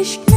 aşk